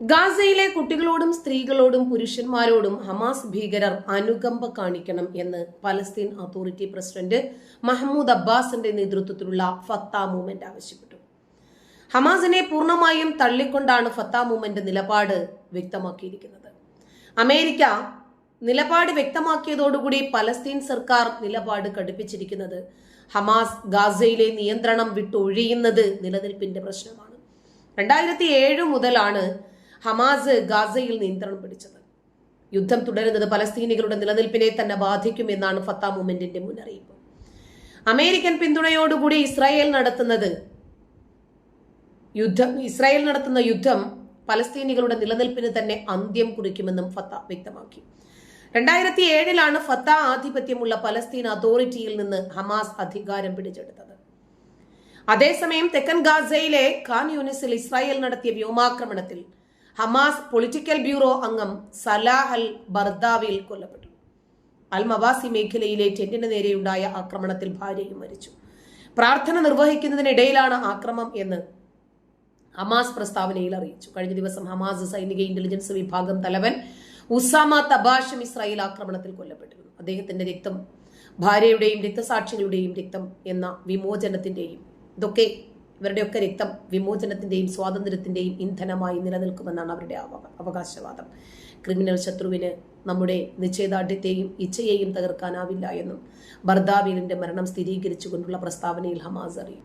ഗാസയിലെ കുട്ടികളോടും സ്ത്രീകളോടും പുരുഷന്മാരോടും ഹമാസ് ഭീകരർ അനുകമ്പ കാണിക്കണം എന്ന് പലസ്തീൻ അതോറിറ്റി പ്രസിഡന്റ് മഹമ്മൂദ് അബ്ബാസിന്റെ നേതൃത്വത്തിലുള്ള ഫത്ത മൂവ്മെന്റ് ആവശ്യപ്പെട്ടു. ഹമാസിനെ പൂർണമായും തള്ളിക്കൊണ്ടാണ് ഫത്ത മൂവ്മെന്റ് നിലപാട് വ്യക്തമാക്കിയിരിക്കുന്നത്. അമേരിക്ക നിലപാട് വ്യക്തമാക്കിയതോടുകൂടി പലസ്തീൻ സർക്കാർ നിലപാട് കടുപ്പിച്ചിരിക്കുന്നത് ഹമാസ് ഗാസയിലെ നിയന്ത്രണം വിട്ടൊഴിയുന്നത് നിലനിൽപ്പിന്റെ പ്രശ്നമാണ്. രണ്ടായിരത്തി ഏഴ് മുതലാണ് ഹമാസ് ഗാസയിൽ നിയന്ത്രണം പിടിച്ചത്. യുദ്ധം തുടരുന്നത് പലസ്തീനികളുടെ നിലനിൽപ്പിനെ തന്നെ ബാധിക്കുമെന്നാണ് ഫത്ത മൂവ്മെന്റിന്റെ മുന്നറിയിപ്പ്. അമേരിക്കൻ പിന്തുണയോടുകൂടി ഇസ്രായേൽ നടത്തുന്നത് യുദ്ധം ഇസ്രായേൽ നടത്തുന്ന യുദ്ധം പലസ്തീനികളുടെ നിലനിൽപ്പിന് തന്നെ അന്ത്യം കുറിക്കുമെന്നും ഫത്ത വ്യക്തമാക്കി. രണ്ടായിരത്തി ഏഴിലാണ് ഫത്ത ആധിപത്യമുള്ള പലസ്തീൻ അതോറിറ്റിയിൽ നിന്ന് ഹമാസ് അധികാരം പിടിച്ചെടുത്തത്. അതേസമയം തെക്കൻ ഗാസയിലെ ഖാൻ യൂണിസിൽ ഇസ്രായേൽ നടത്തിയ വ്യോമാക്രമണത്തിൽ ഹമാസ് പൊളിറ്റിക്കൽ ബ്യൂറോ അംഗം സലാഹ് അൽ ബർദാവിൽ കൊല്ലപ്പെട്ടു. അൽ മവാസി മേഖലയിലെ ടെന്റിന് നേരെയുണ്ടായ ആക്രമണത്തിൽ ഭാര്യയും മരിച്ചു. പ്രാർത്ഥന നിർവഹിക്കുന്നതിനിടയിലാണ് ആക്രമം എന്ന് ഹമാസ് പ്രസ്താവനയിൽ അറിയിച്ചു. കഴിഞ്ഞ ദിവസം ഹമാസ് സൈനിക ഇന്റലിജൻസ് വിഭാഗം തലവൻ ഉസാമ തബാഷും ഇസ്രായേൽ ആക്രമണത്തിൽ കൊല്ലപ്പെട്ടിരുന്നു. അദ്ദേഹത്തിന്റെ രക്തം ഭാര്യയുടെയും രക്തസാക്ഷികളുടെയും രക്തം എന്ന വിമോചനത്തിന്റെയും ഇതൊക്കെ ഇവരുടെയൊക്കെ രക്തം വിമോചനത്തിന്റെയും സ്വാതന്ത്ര്യത്തിന്റെയും ഇന്ധനമായി നിലനിൽക്കുമെന്നാണ് അവരുടെ അവകാശവാദം. ക്രിമിനൽ ശത്രുവിന് നമ്മുടെ നിശ്ചയദാർഢ്യത്തെയും ഇച്ഛയെയും തകർക്കാനാവില്ല എന്നും ബർദാവീലിന്റെ മരണം സ്ഥിരീകരിച്ചുകൊണ്ടുള്ള പ്രസ്താവനയിൽ ഹമാസ് അറിയിച്ചു.